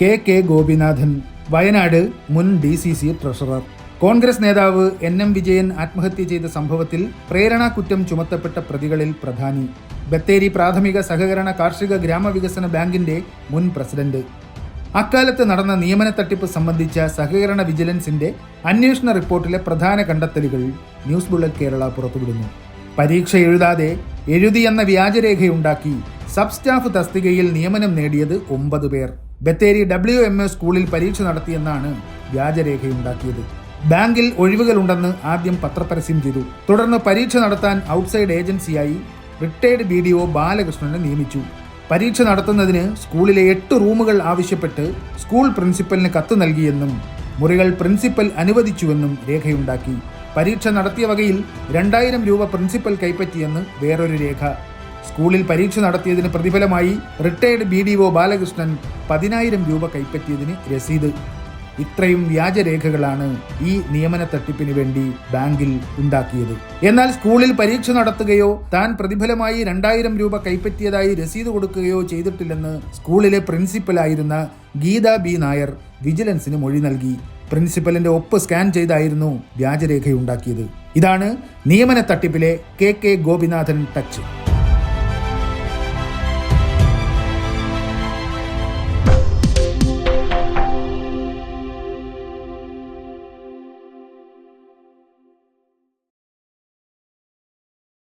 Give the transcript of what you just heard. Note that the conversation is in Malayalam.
കെ കെ ഗോപിനാഥൻ വയനാട് മുൻ D C C treasurer. Congress നേതാവ് എൻ എം വിജയൻ ആത്മഹത്യ ചെയ്ത സംഭവത്തിൽ പ്രേരണാകുറ്റം ചുമത്തപ്പെട്ട പ്രതികളിൽ പ്രധാനി. ബത്തേരി പ്രാഥമിക സഹകരണ കാർഷിക ഗ്രാമവികസന ബാങ്കിന്റെ മുൻ പ്രസിഡന്റ്. അക്കാലത്ത് നടന്ന നിയമന തട്ടിപ്പ് സംബന്ധിച്ച സഹകരണ വിജിലൻസിന്റെ അന്വേഷണ റിപ്പോർട്ടിലെ പ്രധാന കണ്ടെത്തലുകൾ ന്യൂസ് ബുള്ളറ്റ് കേരള പുറത്തുവിടുന്നു. പരീക്ഷ എഴുതാതെ എഴുതിയെന്ന വ്യാജരേഖയുണ്ടാക്കി സബ് സ്റ്റാഫ് തസ്തികയിൽ നിയമനം നേടിയത് ഒമ്പത് പേർ. ബത്തേരി ഡബ്ല്യു എം എസ് സ്കൂളിൽ പരീക്ഷ നടത്തിയെന്നാണ് വ്യാജരേഖയുണ്ടാക്കിയത്. ബാങ്കിൽ ഒഴിവുകളുണ്ടെന്ന് ആദ്യം പത്രപരസ്യം ചെയ്തു. തുടർന്ന് പരീക്ഷ നടത്താൻ ഔട്ട്സൈഡ് ഏജൻസിയായി റിട്ടയർഡ് ബി ഡി ഒ ബാലകൃഷ്ണനെ നിയമിച്ചു. പരീക്ഷ നടത്തുന്നതിന് സ്കൂളിലെ എട്ട് റൂമുകൾ ആവശ്യപ്പെട്ട് സ്കൂൾ പ്രിൻസിപ്പലിന് കത്ത് നൽകിയെന്നും മുറികൾ പ്രിൻസിപ്പൽ അനുവദിച്ചുവെന്നും രേഖയുണ്ടാക്കി. പരീക്ഷ നടത്തിയ വകയിൽ രണ്ടായിരം രൂപ പ്രിൻസിപ്പൽ കൈപ്പറ്റിയെന്ന് വേറൊരു രേഖ. സ്കൂളിൽ പരീക്ഷ നടത്തിയതിന് പ്രതിഫലമായി retired B D O Balakrishnan പതിനായിരം രൂപ കൈപ്പറ്റിയതിന് രസീത്. ഇത്രയും വ്യാജരേഖകളാണ് ഈ നിയമന തട്ടിപ്പിന് വേണ്ടി ബാങ്കിൽ ഉണ്ടാക്കിയത്. എന്നാൽ സ്കൂളിൽ പരീക്ഷ നടത്തുകയോ താൻ പ്രതിഫലമായി രണ്ടായിരം രൂപ കൈപ്പറ്റിയതായി രസീത് കൊടുക്കുകയോ ചെയ്തിട്ടില്ലെന്ന് സ്കൂളിലെ പ്രിൻസിപ്പലായിരുന്ന ഗീത ബി നായർ വിജിലൻസിന് മൊഴി നൽകി. പ്രിൻസിപ്പലിന്റെ ഒപ്പ് സ്കാൻ ചെയ്തായിരുന്നു വ്യാജരേഖയുണ്ടാക്കിയത്. ഇതാണ് നിയമന തട്ടിപ്പിലെ കെ കെ ഗോപിനാഥൻ ടച്ച്.